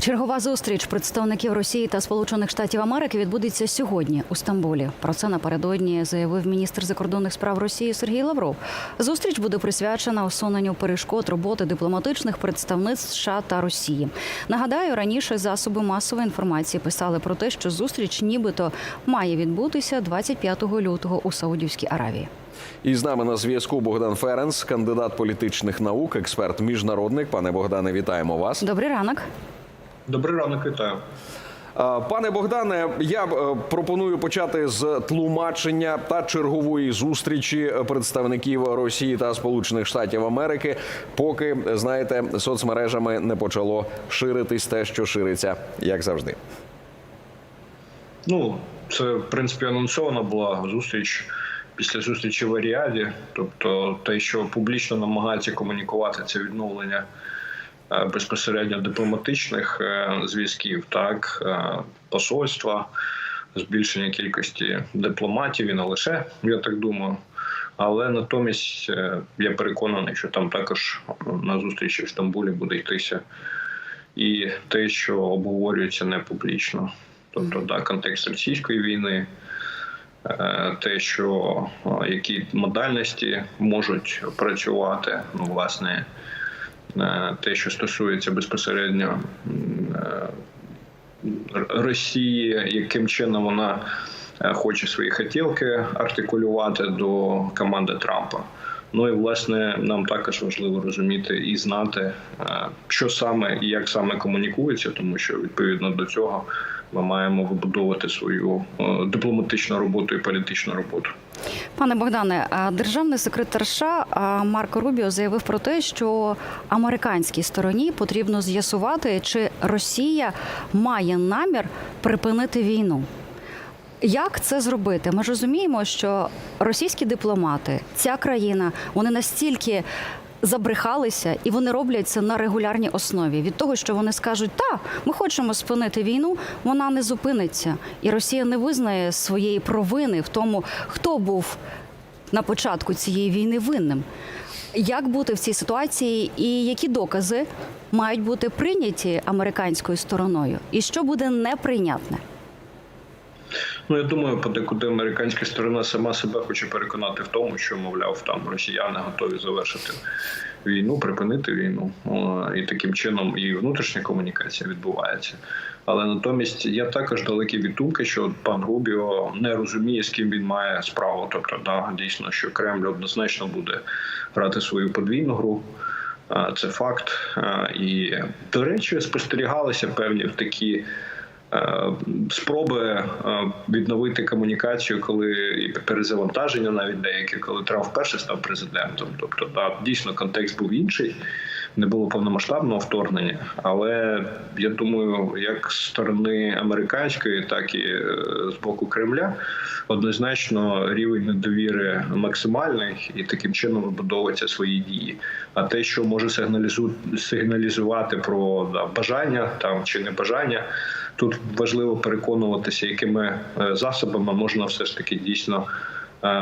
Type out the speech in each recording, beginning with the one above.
Чергова зустріч представників Росії та Сполучених Штатів Америки відбудеться сьогодні у Стамбулі. Про це напередодні заявив міністр закордонних справ Росії Сергій Лавров. Зустріч буде присвячена усуненню перешкод роботи дипломатичних представництв США та Росії. Нагадаю, раніше засоби масової інформації писали про те, що зустріч нібито має відбутися 25 лютого у Саудівській Аравії. І з нами на зв'язку Богдан Ференс, кандидат політичних наук, експерт міжнародник. Пане Богдане, вітаємо вас. Добрий ранок. Добрий ранок, вітаю. Пане Богдане, я е, пропоную почати з тлумачення та чергової зустрічі представників Росії та Сполучених Штатів Америки, поки знаєте, соцмережами не почало ширитись те, що шириться, як завжди. Ну, це в принципі анонсована була зустріч після зустрічі в Аріаді. Тобто, те, що публічно намагається комунікувати, це відновлення безпосередньо дипломатичних е, зв'язків, так е, посольства, збільшення кількості дипломатів і не лише, я так думаю. Але натомість е, я переконаний, що там також на зустрічі в Стамбулі буде йтися і те, що обговорюється не публічно. Тобто, да, контекст російської війни, е, те, що е, які модальності можуть працювати, ну, власне, е, те, що стосується безпосередньо е, Росії, яким чином вона е, хоче свої хотілки артикулювати до команди Трампа. Ну і власне нам також важливо розуміти і знати, е, що саме і як саме комунікується, тому що відповідно до цього ми маємо вибудовувати свою е, дипломатичну роботу і політичну роботу. Пане Богдане, а державний секретар США а, Марко Рубіо заявив про те, що американській стороні потрібно з'ясувати, чи Росія має намір припинити війну. Як це зробити? Ми ж розуміємо, що російські дипломати, ця країна, вони настільки забрехалися, і вони роблять це на регулярній основі. Від того, що вони скажуть, та ми хочемо спинити війну, вона не зупиниться, і Росія не визнає своєї провини в тому, хто був на початку цієї війни винним. Як бути в цій ситуації, і які докази мають бути прийняті американською стороною, і що буде неприйнятне? Ну я думаю, подекуди американська сторона сама себе хоче переконати в тому, що мовляв там росіяни готові завершити війну, припинити війну, і таким чином і внутрішня комунікація відбувається. Але натомість я також далекий від думки, що пан Рубіо не розуміє, з ким він має справу. Тобто, да, дійсно, що Кремль однозначно буде грати свою подвійну гру. А, Це факт. І, до речі, спостерігалися певні такі е, спроби е, відновити комунікацію, коли і перезавантаження навіть деякі, коли Трамп вперше став президентом. Тобто, да, дійсно контекст був інший. Не було повномасштабного вторгнення, але я думаю, як з сторони американської, так і е, з боку Кремля, однозначно рівень недовіри максимальний, і таким чином вибудовуються свої дії. А те, що може сигналізу- сигналізувати про да, бажання там чи небажання, тут важливо переконуватися, якими е, засобами можна все ж таки дійсно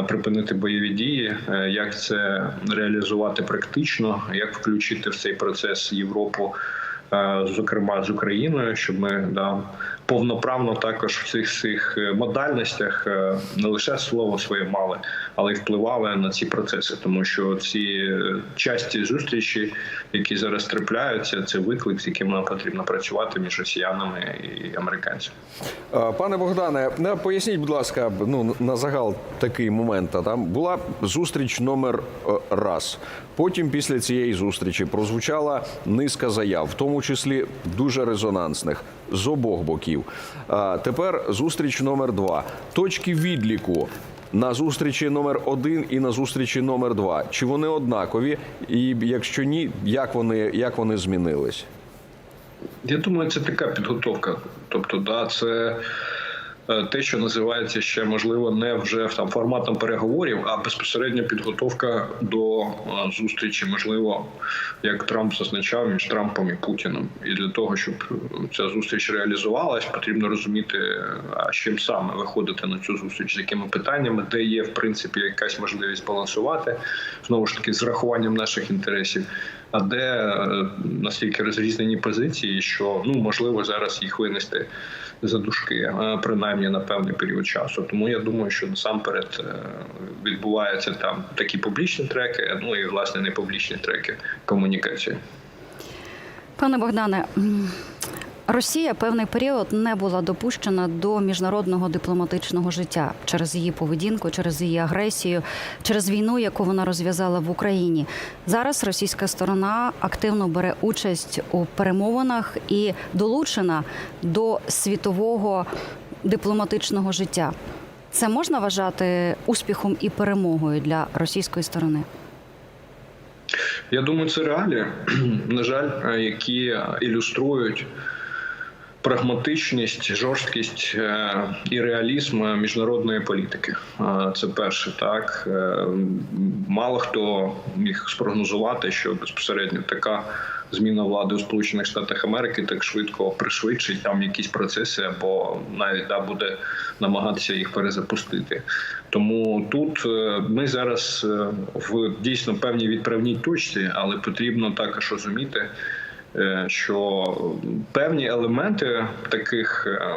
припинити бойові дії, е, як це реалізувати практично, як включити в цей процес Європу. е, Зокрема з Україною, щоб ми да повноправно також в цих цих е, модальностях е, не лише слово своє мали, але й впливали на ці процеси, тому що ці е, часті зустрічі, які зараз трапляються, це виклик, з яким нам потрібно працювати між росіянами і американцями. Пане Богдане, не поясніть, будь ласка, ну на загал такий момент. Там була зустріч номер раз. Потім, після цієї зустрічі, прозвучала низка заяв, в тому числі дуже резонансних з обох боків. А тепер зустріч номер два. Точки відліку. На зустрічі номер один і на зустрічі номер два. Чи вони однакові? І якщо ні, як вони, як вони змінились? Я думаю, це така підготовка. Тобто, да, це те, що називається ще можливо не вже там форматом переговорів, а безпосередньо підготовка до е, зустрічі, можливо, як Трамп зазначав між Трампом і Путіним. І для того, щоб ця зустріч реалізувалась, потрібно розуміти, е, а чим саме виходити на цю зустріч, з якими питаннями, де є в принципі якась можливість балансувати знову ж таки з рахуванням наших інтересів. А де е, настільки розрізнені позиції, що ну можливо зараз їх винести за дужки, е, принаймні на певний період часу. Тому я думаю, що насамперед е, відбуваються там такі публічні треки, ну і власне не публічні треки комунікації. Пане Богдане, Росія певний період не була допущена до міжнародного дипломатичного життя через її поведінку, через її агресію, через війну, яку вона розв'язала в Україні. Зараз російська сторона активно бере участь у перемовинах і долучена до світового дипломатичного життя. Це можна вважати успіхом і перемогою для російської сторони. Я думаю, це реалії, на жаль, е, які ілюструють прагматичність, жорсткість е, і реалізм міжнародної політики. Е, Це перше, так Е, мало хто міг спрогнозувати, що безпосередньо така. Зміна влади у Сполучених Штатах Америки так швидко пришвидшить там якісь процеси, або навіть да буде намагатися їх перезапустити. Тому тут е, ми зараз е, в дійсно певній відправній точці, але потрібно також розуміти, е, що певні елементи таких е,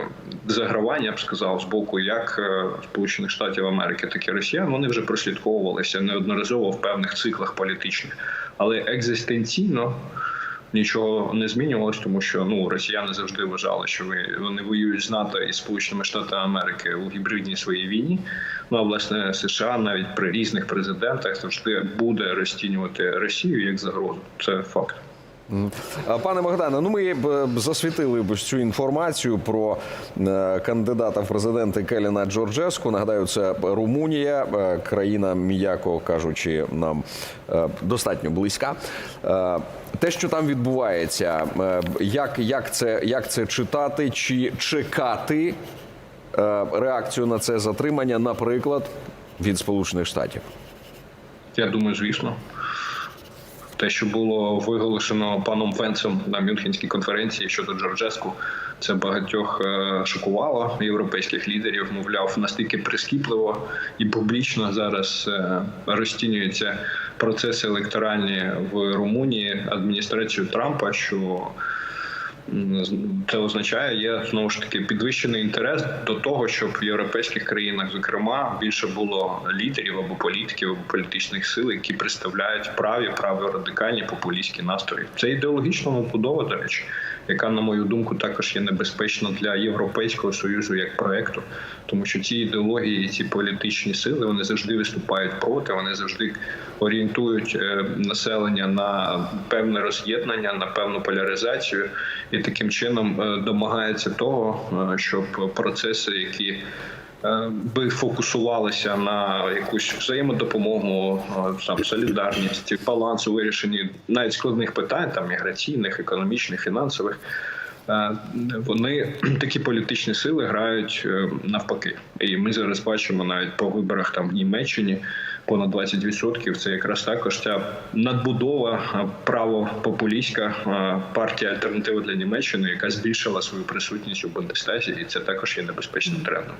загравань, я б сказав, з боку як е, Сполучених Штатів Америки, так і Росіян, вони вже прослідковувалися неодноразово в певних циклах політичних, але екзистенційно. Нічого не змінювалось, тому що ну росіяни завжди вважали, що ви- вони воюють з НАТО і Сполученими Штатами Америки у гібридній своїй війні. Ну а власне США навіть при різних президентах завжди буде розцінювати Росію як загрозу. Це факт. Пане Богдане, ну ми б засвітили б цю інформацію про е, кандидата в президенти Келіна Джорджеску. Нагадаю, це Румунія, е, країна, м'яко кажучи, нам е, достатньо близька. Те, що там відбувається, як, як, це, як це читати, чи чекати реакцію на це затримання, наприклад, від Сполучених Штатів? Я думаю, звісно. Те, що було виголошено паном Венцем на Мюнхенській конференції щодо Джорджеску, це багатьох е, шокувало європейських лідерів. Мовляв, настільки прискіпливо і публічно зараз е, розцінюються процеси електоральні в Румунії адміністрацію Трампа, що це означає, є знову ж таки підвищений інтерес до того, щоб в європейських країнах, зокрема, більше було лідерів або політиків, або політичних сил, які представляють праві, праворадикальні популістські настрої. Це ідеологічна побудова, до речі, яка, на мою думку, також є небезпечна для європейського союзу як проекту, тому що ці ідеології, ці політичні сили вони завжди виступають проти, вони завжди орієнтують е, населення на певне роз'єднання, на певну поляризацію, і таким чином е, домагається того, е, щоб процеси, які е, би фокусувалися на якусь взаємодопомогу, там солідарність, балансу, вирішення навіть складних питань, там міграційних, економічних, фінансових. Вони такі політичні сили грають е, навпаки, і ми зараз бачимо навіть по виборах там в Німеччині понад 20% Це якраз також ця надбудова е, правопопулістська е, партія альтернатива для Німеччини, яка збільшила свою присутність у Бундестазі, і це також є небезпечним трендом.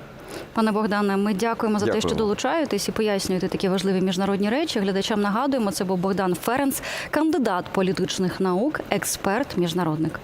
Пане Богдане, ми дякуємо за те, що долучаєтесь і пояснюєте такі важливі міжнародні речі. Глядачам нагадуємо, це був Богдан Ференц, кандидат політичних наук, експерт, міжнародник.